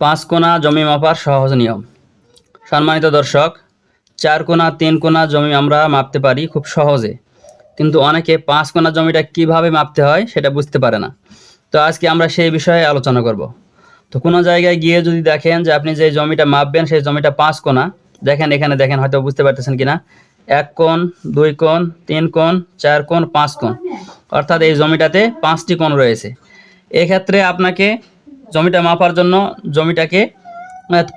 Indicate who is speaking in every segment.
Speaker 1: পাঁচ কোণা জমি মাপার সহজ নিয়ম। সম্মানিত দর্শক চার কোণা তিন কোণা জমি আমরা মাপতে পারি খুব সহজে। কিন্তু অনেকে পাঁচ কোণা জমিটা কীভাবে মাপতে হয় সেটা বুঝতে পারে না। তো আজকে আমরা সেই বিষয়ে আলোচনা করব। তো কোনো জায়গায় গিয়ে যদি দেখেন যে আপনি যে জমিটা মাপবেন সেই জমিটা পাঁচ কোণা দেখেন এখানে, দেখেন, হয়তো বুঝতে পারতেছেন কিনা। এক কোণ, দুই কোণ, তিন কোণ, চার কোণ, পাঁচ কোণ। অর্থাৎ এই জমিটাতে পাঁচটি কোণ রয়েছে। এক্ষেত্রে আপনাকে জমিটা মাপার জন্য জমিটাকে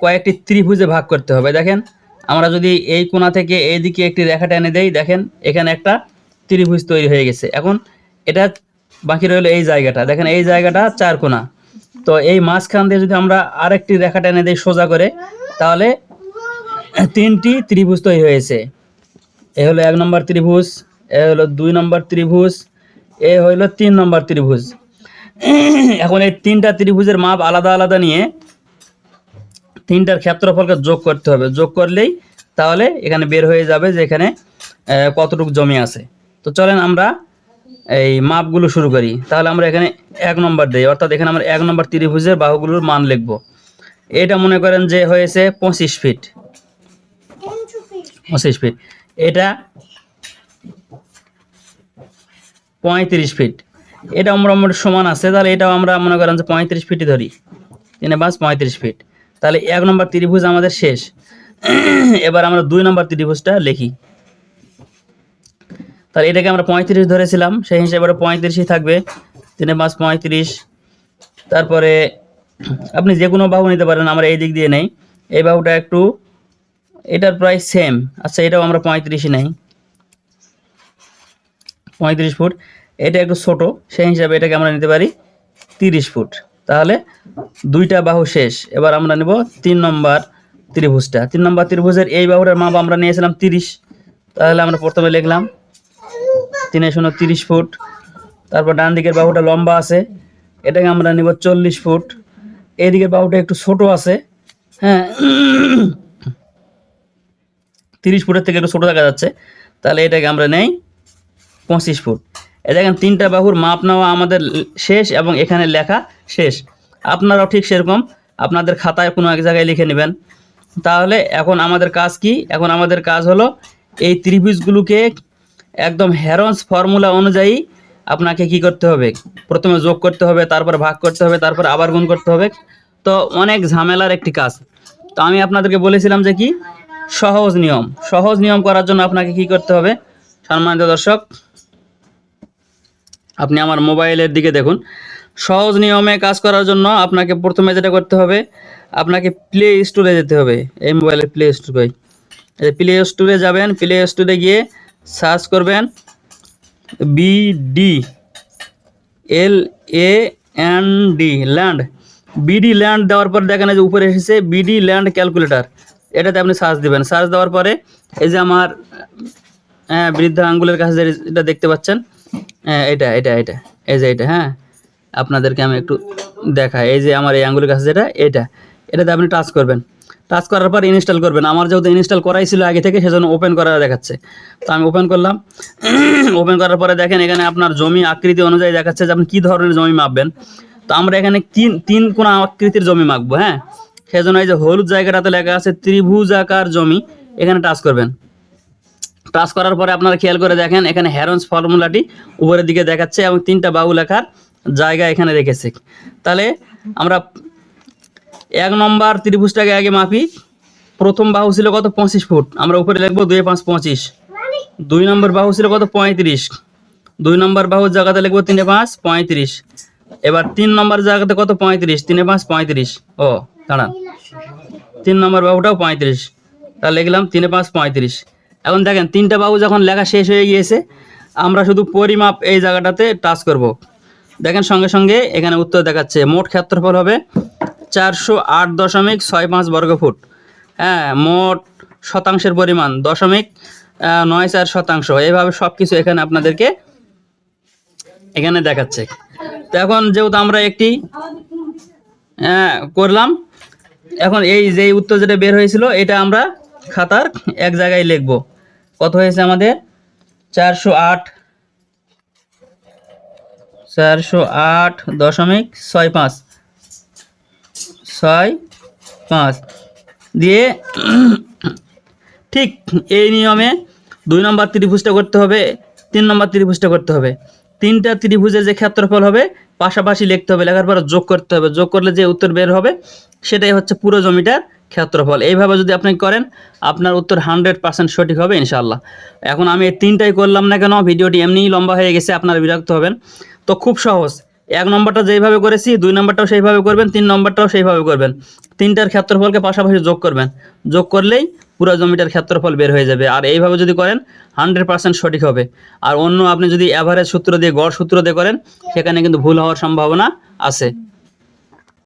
Speaker 1: কয়েকটি ত্রিভুজে ভাগ করতে হবে। দেখেন, আমরা যদি এই কোণা থেকে এই দিকে একটি রেখা টেনে দেই, দেখেন, এখানে একটা ত্রিভুজ তৈরি হয়ে গেছে। এখন এটা বাকি রইল এই জায়গাটা। দেখেন, এই জায়গাটা চার কোণা। তো এই মাঝখান দিয়ে যদি আমরা আরেকটি রেখা টেনে দিই সোজা করে, তাহলে তিনটি ত্রিভুজ তৈরি হয়েছে। এ হলো এক নম্বর ত্রিভুজ, এ হলো দুই নম্বর ত্রিভুজ, এ হলো তিন নম্বর ত্রিভুজ। এখন এই তিনটা ত্রিভুজের মাপ আলাদা আলাদা নিয়ে তিনটার ক্ষেত্রফলকে যোগ করতে হবে। যোগ করলেই তাহলে এখানে বের হয়ে যাবে যে এখানে কতটুকু জমি আছে। তো চলেন আমরা এই মাপগুলো শুরু করি। তাহলে আমরা এখানে এক নম্বর দিই। অর্থাৎ এখানে আমরা এক নম্বর ত্রিভুজের বাহুগুলোর মান লিখব। এটা মনে করেন যে হয়েছে পঁচিশ ফিট। পঁচিশ ফিট। এটা পঁয়ত্রিশ ফিট। এটা মোটামুটি সমান আছে, তাহলে এটাও আমরা মনে করেন যে পঁয়ত্রিশ ফিটই ধরি। তিনে পাঁচ পঁয়ত্রিশ ফিট তাহলে এক নম্বর ত্রিভুজ আমাদের শেষ। এবার আমরা দুই নম্বর ত্রিভুজটা লিখি। তাহলে এটাকে আমরা পঁয়ত্রিশ ধরেছিলাম, সেই হিসেবে পঁয়ত্রিশই থাকবে। তিনে পাঁচ পঁয়ত্রিশ। তারপরে আপনি যে কোনো বাহু নিতে পারেন, আমরা এই দিক দিয়ে নেই। এই বাহুটা একটু, এটার প্রায় সেম আচ্ছা এটাও আমরা পঁয়ত্রিশই নেই। পঁয়ত্রিশ ফুট এটা একটু ছোট, সেই হিসাবে এটাকে আমরা নিতে পারি তিরিশ ফুট। তাহলে দুইটা বাহু শেষ। এবার আমরা নেব তিন নম্বর ত্রিভুজটা। তিন নম্বর ত্রিভুজের এই বাহুটার মাপ আমরা নিয়েছিলাম তিরিশ। তাহলে আমরা প্রথমে লিখলাম তিনে শূন্য তিরিশ ফুট। তারপর ডান দিকের বাহুটা লম্বা আছে। এটাকে আমরা নেব চল্লিশ ফুট। এই দিকের বাহুটা একটু ছোট আছে। হ্যাঁ। তিরিশ ফুটের থেকে একটু ছোট দেখা যাচ্ছে। তাহলে এটাকে আমরা নেই পঁচিশ ফুট। দেখেন তিনটা বাহুর মাপ নেওয়া আমাদের শেষ এবং এখানে লেখা শেষ। আপনারাও ঠিক সেরকম, আপনাদের খাতায় কোনো এক জায়গায় লিখে নেবেন। তাহলে এখন আমাদের কাজ কি? এখন আমাদের কাজ হলো এই ত্রিভুজগুলোকে একদম হ্যারন্স ফর্মুলা অনুযায়ী আপনাকে কি করতে হবে? প্রথমে যোগ করতে হবে, তারপর ভাগ করতে হবে, তারপর আবার গুণ করতে হবে। তো অনেক ঝামেলার একটি কাজ। তো আমি আপনাদেরকে বলেছিলাম যে কি? সহজ নিয়ম। সহজ নিয়ম করার জন্য আপনাকে কি করতে হবে? সম্মানিত দর্শক আপনি আমার মোবাইলের দিকে দেখুন। সহজ নিয়মে কাজ করার জন্য আপনাকে প্রথমে যেটা করতে হবে, আপনাকে প্লে স্টোরে যেতে হবে, এই মোবাইলের প্লে স্টোরে প্লে স্টোরে যাবেন প্লে স্টোরে গিয়ে সার্চ করবেন BD L A N D land BD land দেওয়ার পর দেখেন যে উপরে এসেছে বিডি ল্যান্ড ক্যালকুলেটর এটাতে আপনি সার্চ দিবেন। সার্চ দেওয়ার পরে এই যে আমার হ্যাঁ বৃদ্ধা আঙ্গুলের কাছে এটা দেখতে পাচ্ছেন হ্যাঁ এটা এটা এটা। এই যে এটা হ্যাঁ? আপনাদেরকে আমি একটু দেখাই। এই যে আমার এই আঙ্গুলের কাছে যেটা, এটা। এটাতে আপনি টাচ করবেন। টাচ করার পর ইনস্টল করবেন। আমার যেহেতু ইনস্টল করাই ছিল আগে থেকে, সেজন্য ওপেন করা দেখাচ্ছে। তো আমি ওপেন করলাম। ওপেন করার পরে দেখেন, এখানে আপনার জমি আকৃতি অনুযায়ী দেখাচ্ছে যে আপনি কী ধরনের জমি মাপবেন। তো আমরা এখানে তিন তিন কোণ আকৃতির জমি মাপবো হ্যাঁ? সেজন্য এই যে হলুদ জায়গাটাতে লেখা আছে ত্রিভুজাকার জমি। এখানে টাচ করবেন। টাচ করার পরে আপনারা খেয়াল করে দেখেন, এখানে হ্যারন্স ফর্মুলাটি উপরের দিকে দেখাচ্ছে এবং তিনটা বাহু লেখার জায়গা এখানে রেখেছে। তাহলে আমরা এক নম্বর ত্রিভুজটাকে আগে মাপি। প্রথম বাহু ছিল কত? পঁচিশ ফুট। আমরা উপরে লিখব দুই, পাঁচ, পঁচিশ। দুই নম্বর বাহু ছিল কত? পঁয়ত্রিশ। দুই নম্বর বাহুর জায়গাতে লিখব তিনে, পাঁচ, পঁয়ত্রিশ। এবার তিন নম্বর জায়গাতে কত? পঁয়ত্রিশ। তিনে, পাঁচ, পঁয়ত্রিশ। ও, দাঁড়ান। তিন নম্বর বাহুটাও পঁয়ত্রিশ। তাহলে লিখলাম তিনে, পাঁচ, পঁয়ত্রিশ। এখন দেখেন তিনটা বাহু যখন লেখা শেষ হয়ে গিয়েছে আমরা শুধু পরিমাপ এই জায়গাটাতে টাচ করব। দেখেন সঙ্গে সঙ্গে এখানে উত্তর দেখাচ্ছে মোট ক্ষেত্রফল হবে চারশো আট দশমিক ছয় পাঁচ বর্গফুট হ্যাঁ মোট শতাংশের পরিমাণ দশমিক নয় চার শতাংশ। এইভাবে সব কিছু এখানে আপনাদেরকে এখানে দেখাচ্ছে। তো এখন যেহেতু আমরা একটি হ্যাঁ, করলাম এখন এই যে উত্তর যেটা বের হয়েছিল এটা আমরা খাতার এক জায়গায় লিখব। কত হয়েছে আমাদের? চারশো আট। চারশো আট দশমিক ছয় পাঁচ। ছয় পাঁচ। দিয়ে ঠিক এই নিয়মে দুই নম্বর ত্রিভুজটা করতে হবে, তিন নম্বর ত্রিভুজটা করতে হবে। তিনটা ত্রিভুজের যে ক্ষেত্রফল হবে, পাশাপাশি লিখতে হবে, লেখার পর যোগ করতে হবে। যোগ করলে যে উত্তর বের হবে, সেটাই হচ্ছে পুরো জমিটার ক্ষেত্রফল। এইভাবে যদি আপনি করেন, আপনার উত্তর হান্ড্রেড পার্সেন্ট সঠিক হবে ইনশাল্লাহ এখন আমি এই তিনটাই করলাম না কেন, ভিডিওটি এমনিই লম্বা হয়ে গেছে, আপনারা বিরক্ত হবেন। তো খুব সহজ, এক নম্বরটা যেইভাবে করেছি, দুই নম্বরটাও সেইভাবে করবেন, তিন নম্বরটাও সেইভাবে করবেন। তিনটার ক্ষেত্রফলকে পাশাপাশি যোগ করবেন। যোগ করলেই পুরো জমিটার ক্ষেত্রফল বের হয়ে যাবে। আর এইভাবে যদি করেন, হান্ড্রেড পার্সেন্ট সঠিক হবে। আর অন্য আপনি যদি অ্যাভারেজ সূত্র দিয়ে, গড় সূত্র দিয়ে করেন, সেখানে কিন্তু ভুল হওয়ার সম্ভাবনা আছে।